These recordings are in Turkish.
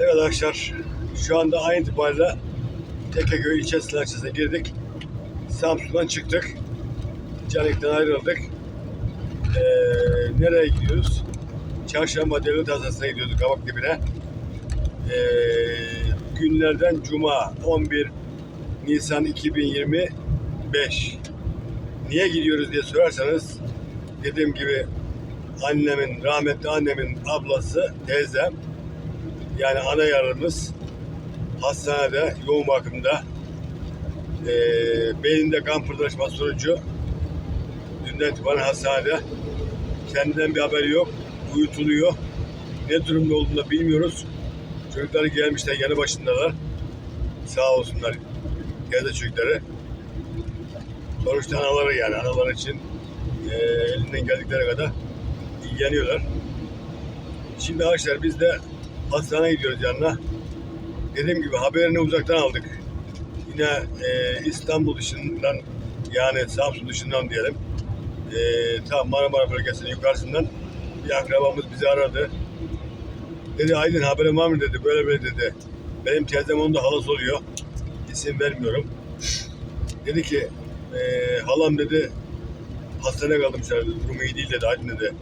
Evet arkadaşlar şu anda aynı itibariyle Tekeköy ilçe silahçısına girdik. Samsun'dan çıktık. Canik'ten ayrıldık. Ee, nereye gidiyoruz? Çarşamba Devlet Hastanesi'ne gidiyoruz Kabak dibine. Ee, günlerden Cuma 11 Nisan 2025. Niye gidiyoruz diye sorarsanız dediğim gibi annemin, rahmetli annemin ablası, teyzem yani ana yarımız hastanede, yoğun bakımda e, beyninde kan pırtlaşması sonucu dünden itibaren hastanede kendinden bir haberi yok. Uyutuluyor. Ne durumda olduğunu bilmiyoruz. Çocukları gelmişler yanı başındalar. Sağ olsunlar. Teyze çocukları. Sonuçta anaları yani. Anaları için e, elinden geldikleri kadar ilgileniyorlar. Şimdi arkadaşlar biz de hastaneye gidiyoruz yanına. Dediğim gibi haberini uzaktan aldık. Yine e, İstanbul dışından yani Samsun dışından diyelim. E, tam Marmara bölgesinin yukarısından bir akrabamız bizi aradı. Dedi Aydın haberin var mı dedi. Böyle böyle dedi. Benim teyzem onun da halası oluyor. İsim vermiyorum. Dedi ki e, halam dedi hastaneye kaldım dedi. Durumu iyi değil dedi. Aydın dedi.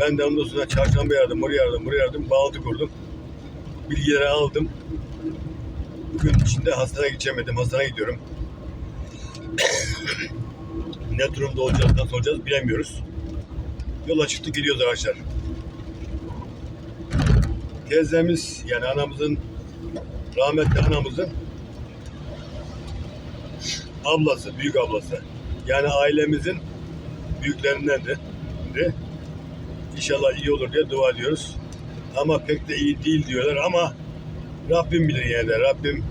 Ben de ondan sonra çarşamba aradım, oraya aradım, buraya aradım. Bağlantı kurdum. Bilgileri aldım. Bugün içinde hastaneye geçemedim. Hastaneye gidiyorum. ne durumda olacağız, nasıl olacağız bilemiyoruz. Yola çıktık gidiyoruz arkadaşlar. Teyzemiz yani anamızın rahmetli anamızın ablası, büyük ablası. Yani ailemizin büyüklerindendi. İnşallah iyi olur diye dua ediyoruz. Ama pek de iyi değil diyorlar ama Rabbim bilir yine de. Rabbim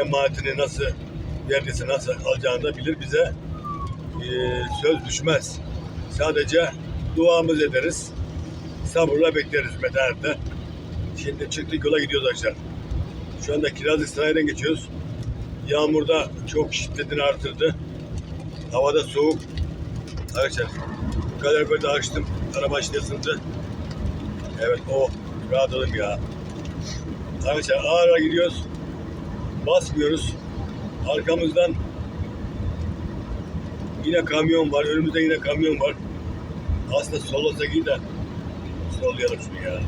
emanetini nasıl verdiyse nasıl alacağını da bilir. Bize e, söz düşmez. Sadece duamız ederiz. Sabırla bekleriz metanette. Şimdi çıktık yola gidiyoruz arkadaşlar. Şu anda Kirazlı Sanayi'den geçiyoruz. Yağmurda çok şiddetini artırdı. Havada soğuk. Arkadaşlar böyle açtım. Araba içine ısındı. Evet o rahatladım ya. Arkadaşlar ağır ağır gidiyoruz. Basmıyoruz. Arkamızdan yine kamyon var. Önümüzde yine kamyon var. Aslında sollasak iyi de sollayalım şunu ya.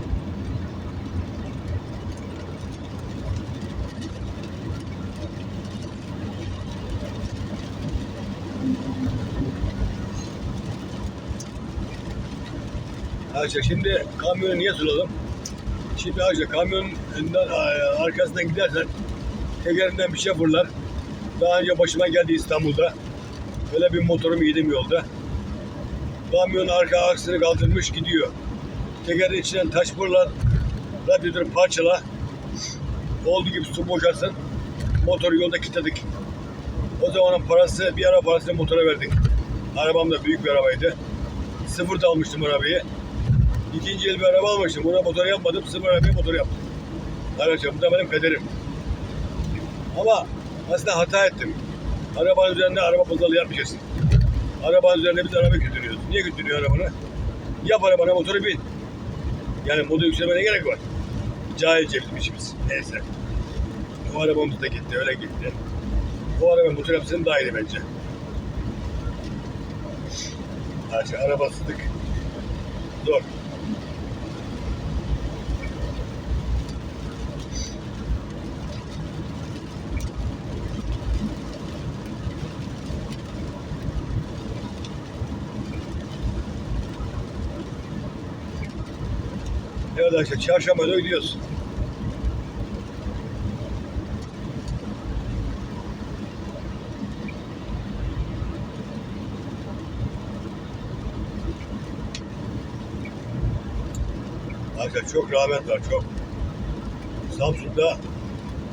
Arkadaşlar şimdi kamyonu niye suladım? Şimdi arkadaşlar kamyonun arkasından gidersen tekerinden bir şey fırlar. Daha önce başıma geldi İstanbul'da. Böyle bir motorumu yedim yolda. Kamyon arka aksını kaldırmış gidiyor. Tekerin içinden taş fırlar. Radyatörü parçala. Olduğu gibi su boşalsın. Motoru yolda kilitledik. O zamanın parası, bir ara parasını motora verdik. Arabam da büyük bir arabaydı. Sıfır da almıştım arabayı. İkinci el bir araba almıştım. Buna motor yapmadım. Sıfır arabaya motor yaptım. Arkadaşlar bu da benim kaderim. Ama aslında hata ettim. Arabanın üzerinde araba pazarlığı yapmayacaksın. Arabanın üzerinde biz araba götürüyoruz. Niye götürüyor arabanı? Yap arabana motoru bin. Yani modu yükselmene gerek var. Cahilce bizim işimiz. Neyse. O arabamız da gitti. Öyle gitti. O araba motor yapsın daha iyi bence. Arkadaşlar arabasızlık zor. Evet arkadaşlar çarşambada gidiyoruz. Arkadaşlar çok rağbet var çok. Samsun'da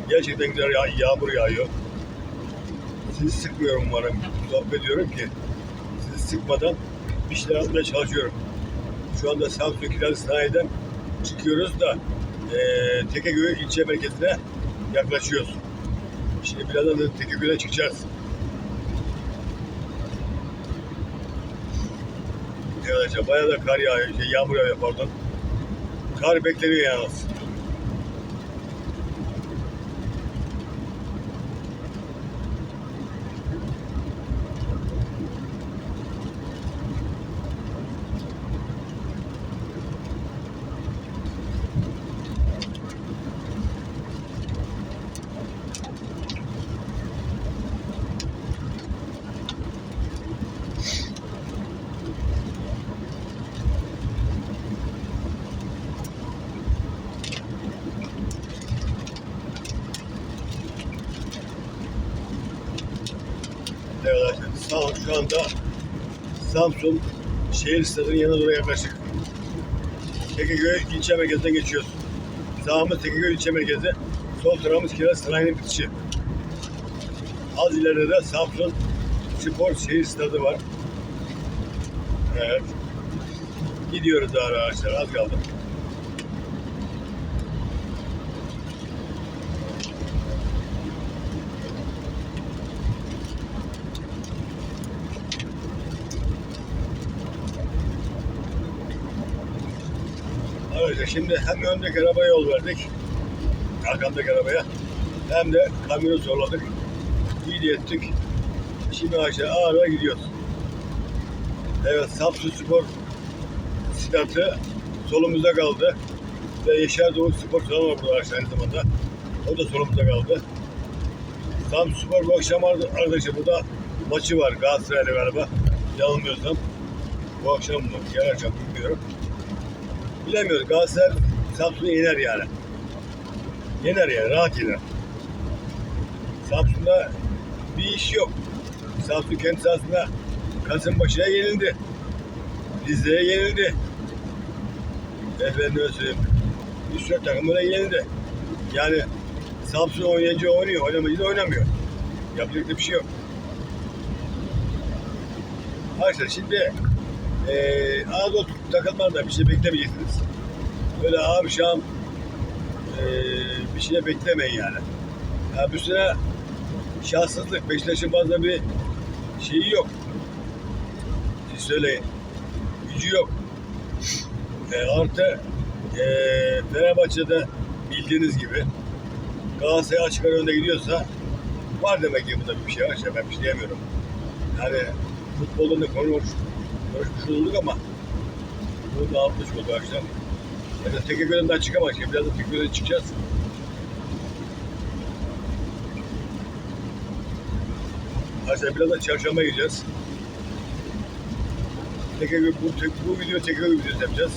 gerçekten güzel yağ, yağmur yağıyor. Sizi sıkmıyorum umarım. Sohbet ediyorum ki sizi sıkmadan bir şeyler çalışıyorum. Şu anda Samsun Kiraz Sanayi'den çıkıyoruz da e, Tekeköy ilçe merkezine yaklaşıyoruz. Şimdi birazdan da Tekeköy'den çıkacağız. Arkadaşlar bayağı da kar yağıyor, şey, yağmur yağıyor pardon. Kar bekleniyor yalnız. Bak şu anda Samsun şehir stadının yanına doğru yaklaşık. Tekeköy ilçe merkezinden geçiyoruz. Sağımız Tekeköy ilçe merkezi, sol tarafımız Kiraz Sanayi'nin bitişi. Az ileride de Samsun Spor Şehir Stadı var. Evet. Gidiyoruz daha arkadaşlar. Az kaldı. Arkadaşlar şimdi hem öndeki arabaya yol verdik. Arkamdaki arabaya. Hem de kamyonu zorladık. İyi ettik. Şimdi aşağı ağır gidiyoruz. Evet Samsun Spor statü solumuzda kaldı. Ve Yaşar Doğu Spor salonu var burada arkadaşlar aynı zamanda. O da solumuzda kaldı. Samsun Spor bu akşam ar- arkadaşlar burada maçı var Galatasaray'la galiba. Yanılmıyorsam. Bu akşam mı? Yarın akşam bilmiyorum. Bilemiyoruz. Galatasaray Samsun'u yener yani. Yener yani. Rahat yener. Samsun'da bir iş yok. Samsun kendi sahasında Kasımpaşa'ya yenildi. Rize'ye yenildi. Efendime söyleyeyim. Üst dört takımlara yenildi. Yani Samsun oynayınca oynuyor, oynamayınca oynamıyor. Yapacak da bir şey yok. Arkadaşlar şimdi eee Anadolu takımlarında bir şey beklemeyeceksiniz. Böyle akşam eee bir şey beklemeyin yani. Ya bu sene şanssızlık. Beşiktaş'ın fazla bir şeyi yok. Siz söyleyin. Gücü yok. E, artı e, Fenerbahçe'de bildiğiniz gibi Galatasaray açık ara önde gidiyorsa var demek ki bunda bir şey var. İşte ben bir şey diyemiyorum. Yani futbolda ne konuş, olduk ama bu da altmış oldu akşam. Yani Tekegöl'den daha çıkamayız. Şimdi Biraz da Tekegöl'den çıkacağız. Arkadaşlar biraz da çarşamba gideceğiz. Tekeköy, bu, tek, bu video Tekeköy videosu yapacağız.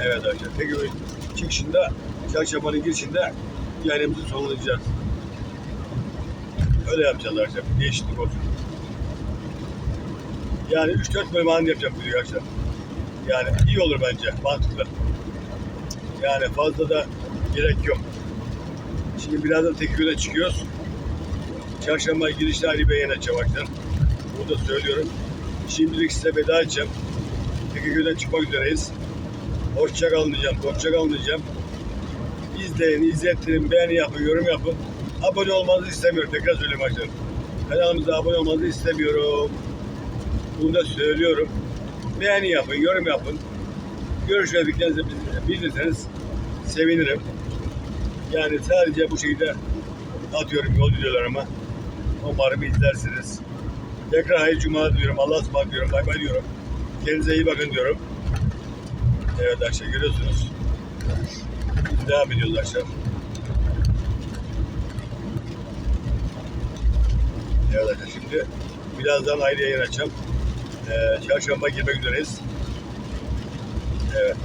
Evet arkadaşlar Tekeköy çıkışında çarşambanın girişinde yayınımızı sonlayacağız. Öyle yapacağız arkadaşlar. Bir değişiklik olsun. Yani 3-4 bölüm halinde yapacağım videoyu arkadaşlar. Yani iyi olur bence. Mantıklı. Yani fazla da gerek yok. Şimdi birazdan Tekir'e çıkıyoruz. Çarşamba girişte Ali Bey'e açacağım arkadaşlar. Burada söylüyorum. Şimdilik size veda edeceğim. Tekir'den çıkmak üzereyiz. Hoşça kalın diyeceğim. Hoşça kalın diyeceğim. İzleyin, izlettirin, beğeni yapın, yorum yapın. Abone olmanızı istemiyorum. Tekrar söyleyeyim arkadaşlar. Kanalımıza abone olmanızı istemiyorum. Bunu da söylüyorum. Beğeni yapın, yorum yapın. Görüş ve fikirlerinizi sevinirim. Yani sadece bu şekilde atıyorum yol videolarıma. Umarım izlersiniz. Tekrar hayırlı cuma diliyorum. Allah'a ısmarladık diyorum. Bay bay diyorum. Kendinize iyi bakın diyorum. Evet arkadaşlar görüyorsunuz. Devam ediyoruz arkadaşlar şimdi birazdan ayrı yayın açacağım. Ee, çarşamba girmek üzereyiz. Evet.